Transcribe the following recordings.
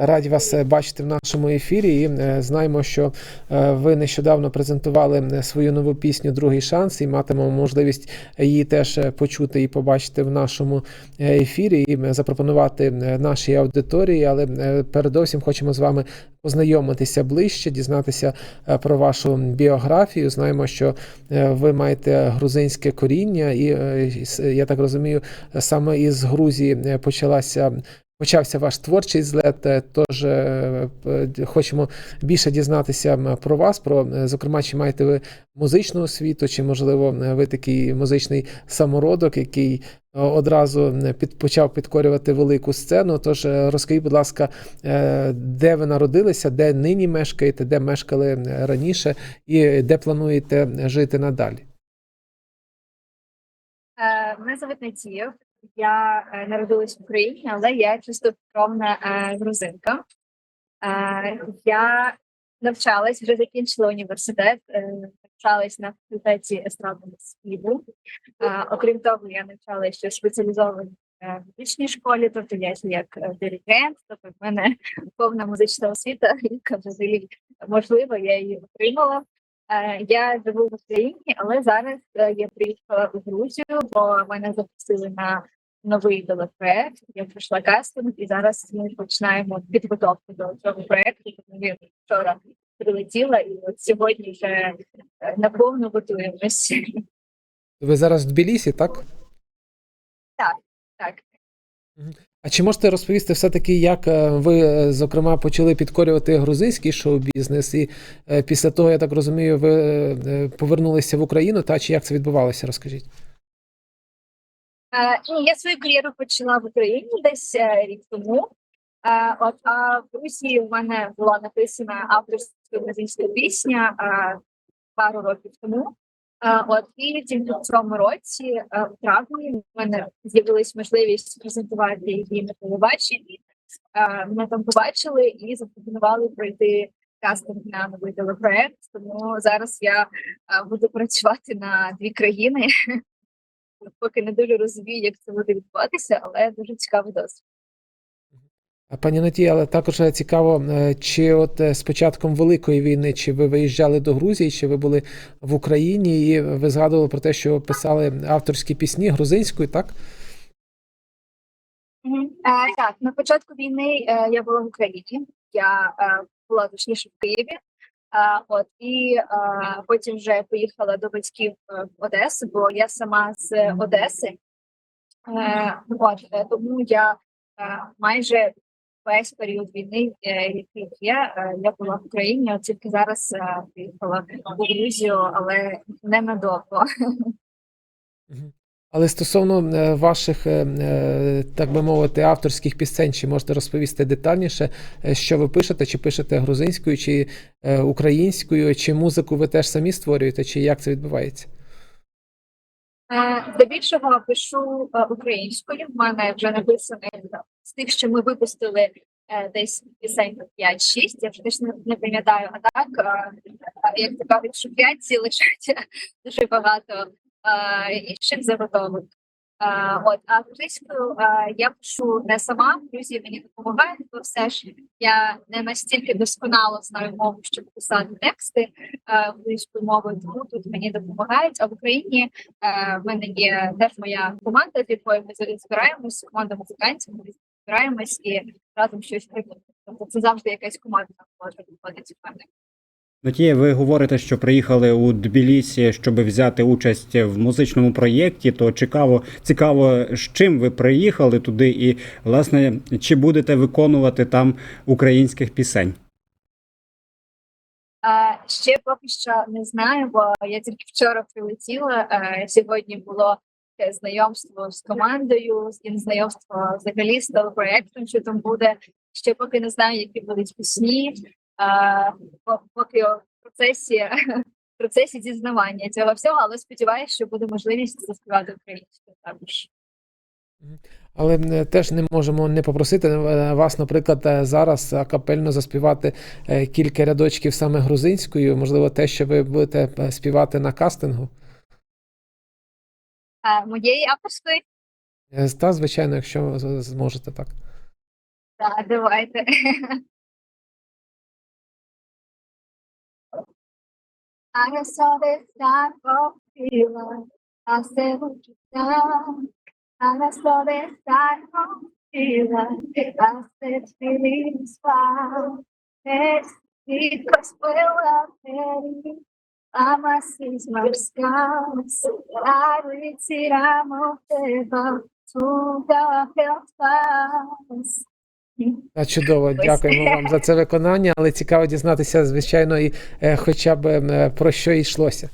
Раді вас е, бачити в нашому ефірі. І е, знаємо, що е, ви нещодавно презентували свою нову пісню Другий шанс і матимемо можливість її теж почути і побачити в нашому ефірі і запропонувати нашій аудиторії. Але передовсім хочемо з вами познайомитися ближче, дізнатися про вашу біографію. Знаємо, що ви маєте грузинське коріння, і я так розумію, саме із Грузії почалася. Почався ваш творчий злет, е, тож е, хочемо більше дізнатися про вас, про е, зокрема, чи маєте ви музичну освіту, чи можливо ви такий музичний самородок, який одразу під, почав підкорювати велику сцену. Тож розкажіть, будь ласка, де ви народилися, де нині мешкаєте, де мешкали раніше, і де плануєте жити надалі? Мене звуть Надія. Я е, народилась в Україні, але я чистокровна е, грузинка. Е, Я навчалась, вже закінчила університет, навчалась на факультеті естрадного співу. Окрім того, я навчалася ще в музичній школі, тобто я як диригент, тобто в мене повна музична освіта, яка взагалі можливо, я її отримала. Е, Я живу в Україні, але зараз е, я приїхала у Грузію, бо мене запросили на новий телепроект. Я пройшла кастинг, і зараз ми починаємо підготовку до цього проекту. Тому я вчора прилетіла, і от сьогодні вже е, наповну готуємось. Ви зараз в Тбілісі, так? Так. А чи можете розповісти все-таки, як е, ви, е, зокрема, почали підкорювати грузинський шоу-бізнес, і е, після того, я так розумію, ви повернулися в Україну, та чи як це відбувалося? Розкажіть. Я свою кар'єру почала в Україні десь рік тому. От а в Русі у мене була написана авторська грузинська пісня пару років тому. От і тільки в цьому році, е, в травні, в мене з'явилась можливість презентувати її на телебаченні. Мене там побачили і запропонували пройти кастинг на новий телепроект. Тому зараз я е, буду працювати на дві країни. Поки не дуже розумію, як це буде відбуватися, але дуже цікавий досвід. Пані Натія, але також е, цікаво, е, чи от е, з початком Великої війни, чи ви виїжджали до Грузії, чи ви були в Україні, і ви згадували про те, що писали авторські пісні грузинською, так? Так, на початку війни я була в Україні. Я була точніше в Києві. От і потім вже поїхала до батьків в Одесу, бо я сама з Одеси. От тому я майже весь період війни, е, який є, е, я була в Україні. От тільки зараз е, приїхала у Грузію, але ненадовго. Мгм. Але стосовно ваших, так би мовити, авторських пісень, чи можете розповісти детальніше, що ви пишете, чи пишете грузинською, чи українською, чи музику ви теж самі створюєте, чи як це відбувається? Здебільшого пишу українською. В мене вже написано з тих, що ми випустили е, десь пісень 5-6, я вже точно не пам'ятаю, а так, е, як то кажуть, що 5 ці лишать дуже багато е, інших заготовок. Е, От, а англійською е, я пишу не сама, друзі мені допомагають, бо все ж я не настільки досконало знаю мову, щоб писати тексти е, англійською мовою, тому тут мені допомагають. А в Україні Е, в мене є теж моя команда, з якою ми зараз збираємось, команда музикантів. Збираємось і разом щось робимо. Тобто це завжди якась команда може виходить мене. Натія, ви говорите, що приїхали у Тбілісі, щоб взяти участь в музичному проєкті. То цікаво, цікаво, з чим ви приїхали туди, і власне чи будете виконувати там українських пісень? Ще поки що не знаю, бо я тільки вчора прилетіла. Е, Сьогодні було знайомство з командою, знайомство взагалі з телепроектом, що там буде. Ще поки не знаю, які будуть пісні. По- Поки в процесі процесі дізнавання цього всього, але сподіваюся, що буде можливість заспівати українською також. Але теж не можемо не попросити е, вас, наприклад, е, зараз акапельно заспівати е, кілька рядочків саме грузинською, можливо, те, що ви будете співати на кастингу. Е, Моєї авторської Е, Та, звичайно, якщо зможете так. Так, давайте. I saw this type of feeling. I said, "Would you down?" I saw this type of feeling. I said, feelings fine. It's because we're up Ama sees my scars. I ritiriamo тебе. To the. Та чудово, дякуємо вам за це виконання, але цікаво дізнатися, звичайно, і е, хоча б е, про що йшлося.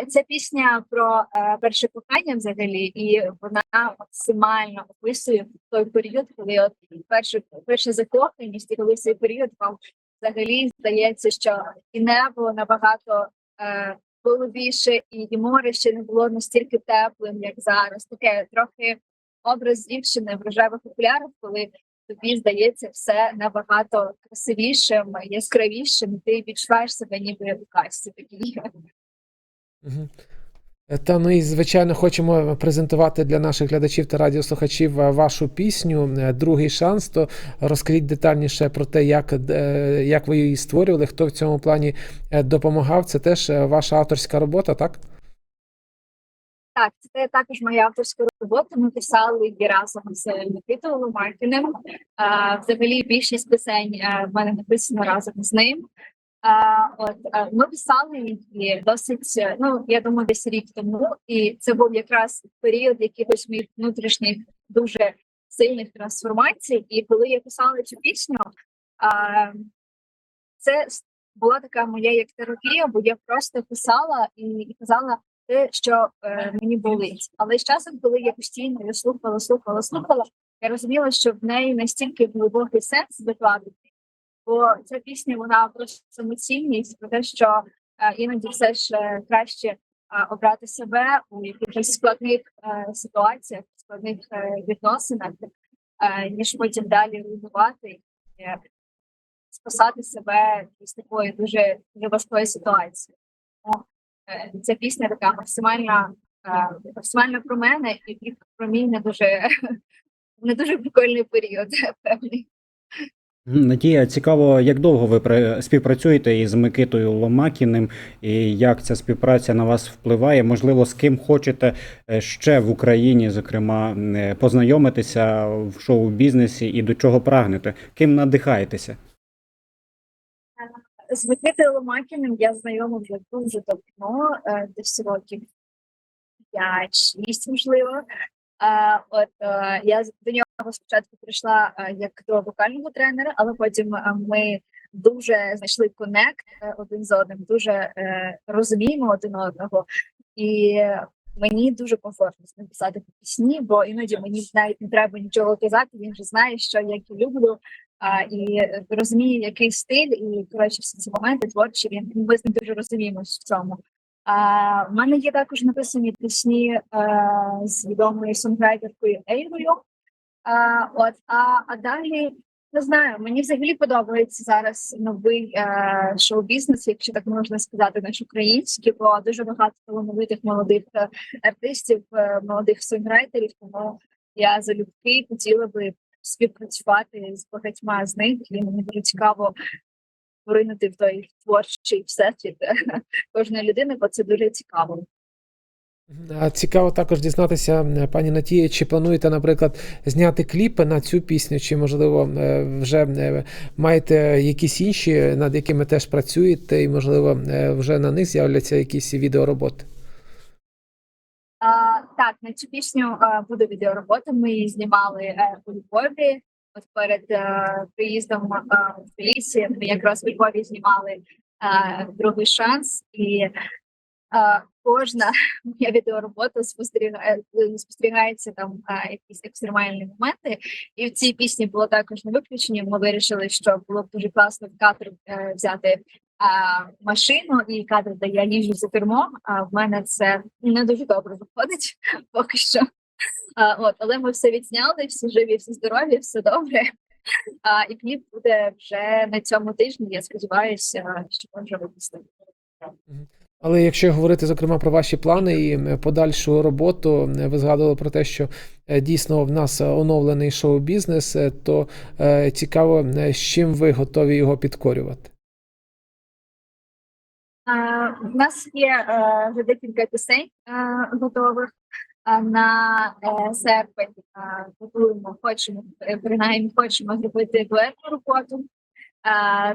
Е, Ця пісня про перше кохання взагалі, і вона максимально описує той період, коли от перше, перша закоханість, і коли цей період вам взагалі здається, що і небо набагато е, голубіше, і, море ще не було настільки теплим, як зараз. Таке трохи образ дівчини в рожевих окулярах, коли тобі здається все набагато красивішим, яскравішим, ти відчуваєш себе ніби в касті такій. Та ну і звичайно хочемо презентувати для наших глядачів та радіослухачів е, вашу пісню е, Другий шанс. То розкажіть детальніше про те, як, е, як ви її створювали, хто в цьому плані допомагав. Це теж ваша авторська робота, так? Так, це також моя авторська робота. Ми писали її разом з Микитою Ломаркіним. Взагалі більшість пісень в мене написано разом з ним. От ми писали її досить, ну я думаю, десь рік тому, і це був якраз період якихось моїх внутрішніх дуже сильних трансформацій. І коли я писала цю пісню, це була така моя як терапія, бо я просто писала і, і казала те, що е, мені болить. Але з часом, коли я постійно слухала, слухала, слухала, я розуміла, що в неї настільки глибокий сенс закладений, бо ця пісня вона про самоцінність, про те, що е, іноді все ж краще е, обрати себе у якихось складних е, ситуаціях, складних відносинах, ніж потім далі руйнувати і спасати себе з такої дуже, дуже важкої ситуації. Ця пісня така максимальна, максимально про мене і про мій не дуже не дуже прикольний період, певний. Надія, цікаво, як довго ви пра- співпрацюєте із Микитою Ломакіним, і як ця співпраця на вас впливає? Можливо, з ким хочете е, ще в Україні, зокрема, е, познайомитися в шоу-бізнесі і до чого прагнете? Ким надихаєтеся? З Микитою Ломакіним я знайома вже дуже давно, е, десь років 5-6, можливо. От я до нього спочатку прийшла е, як до вокального тренера, але потім е, ми дуже знайшли конект е, один з одним, дуже розуміємо один одного. І мені дуже комфортно з ним писати пісні, бо іноді мені навіть не треба нічого казати. Він вже знає, що я люблю, а, і розуміє, який стиль, і коротше всі ці моменти творчі. Він ми з ним дуже розуміємося в цьому. А в мене є також написані пісні е, з відомою сонграйтеркою Ейвою. А, от, а, а далі не знаю, мені взагалі подобається зараз новий е, шоу-бізнес, якщо так можна сказати, наш український, бо дуже багато талановитих молодих е, артистів, е, молодих сонграйтерів. Тому я залюбки хотіла би співпрацювати з багатьма з них, і мені дуже цікаво поринути в той творчий всесвіт кожної людини, бо це дуже цікаво. Цікаво також дізнатися, пані Натія, чи плануєте, наприклад, зняти кліпи на цю пісню, чи, можливо, е, вже е, маєте якісь інші, над якими теж працюєте, і, можливо, е, вже на них з'являться якісь відеороботи? А, так, на цю пісню буде відеоробота. Ми її знімали у Львові. От перед приїздом в Тбілісі ми якраз у Львові знімали другий шанс, і кожна моя відеоробота спостерігає, спостерігається там якісь екстремальні моменти. І в цій пісні було також не виключення. Ми вирішили, що було б дуже класно в кадр е, взяти а, машину і кадр, де я їжджу за кермом. А в мене це не дуже добре виходить поки що. А, от, але ми все відзняли, всі живі, всі здорові, все добре. А, і кліп буде вже на цьому тижні. Я сподіваюся, що може випустити. Але якщо говорити зокрема про ваші плани і е, подальшу роботу, е, ви згадували про те, що е, дійсно в нас оновлений шоу-бізнес, то цікаво, з чим ви готові його підкорювати. У нас є вже декілька пісень готових. На серпень готуємо, хочемо принаймні хочемо зробити дуетну роботу.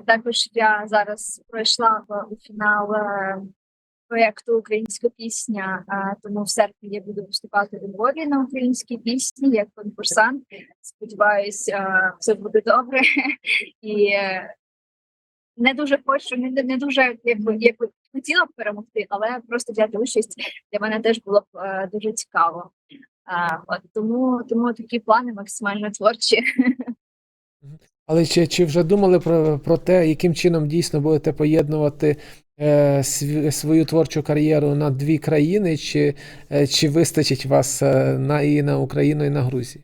Також я зараз пройшла в- фінал проєкту Українська пісня, е, тому в серпні я буду виступати у Львові на українській пісні як конкурсант. Сподіваюсь, е, все буде добре і. е, не дуже хочу, не, не дуже якби якби хотіла б перемогти, але просто взяти участь для мене теж було б е, дуже цікаво. А, от тому, тому такі плани максимально творчі. Але чи, чи вже думали про, про те, яким чином дійсно будете поєднувати е, свою творчу кар'єру на дві країни, чи, е, чи вистачить вас е, на і на Україну, і на Грузію?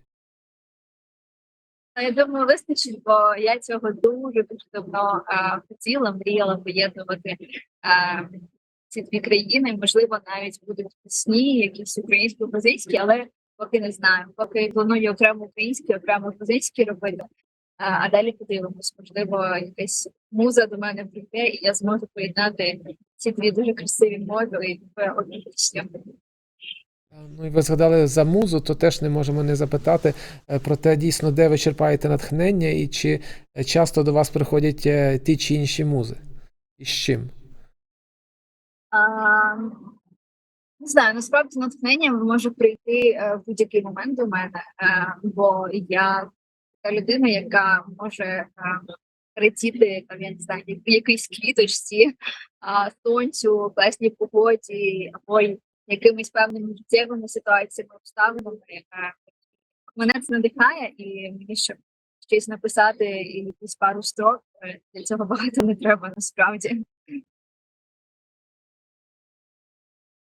Я думаю, вистачить, бо я цього дуже дуже давно е, хотіла, мріяла поєднувати е, ці дві країни. Можливо, навіть будуть пісні, якісь українсько-грузинські, але поки не знаю. Поки планую окремо українські, окремо грузинські робити. А, далі подивимось, можливо, якась муза до мене прийде, і я зможу поєднати ці дві дуже красиві мови в одну пісню. Ну і ви згадали за музу, то теж не можемо не запитати е, про те, дійсно, де ви черпаєте натхнення, і чи е, часто до вас приходять е, ті чи інші музи? І з чим? А, не знаю, насправді натхнення може прийти е, в будь-який момент до мене, е, бо я така людина, яка може е, летіти там, я не знаю, в якійсь квіточці, а, сонцю, класній погоді, або якимись певними життєвими ситуаціями, обставинами. Е, Мене це надихає, і мені щоб щось написати і якісь пару строк, е, для цього багато не треба насправді.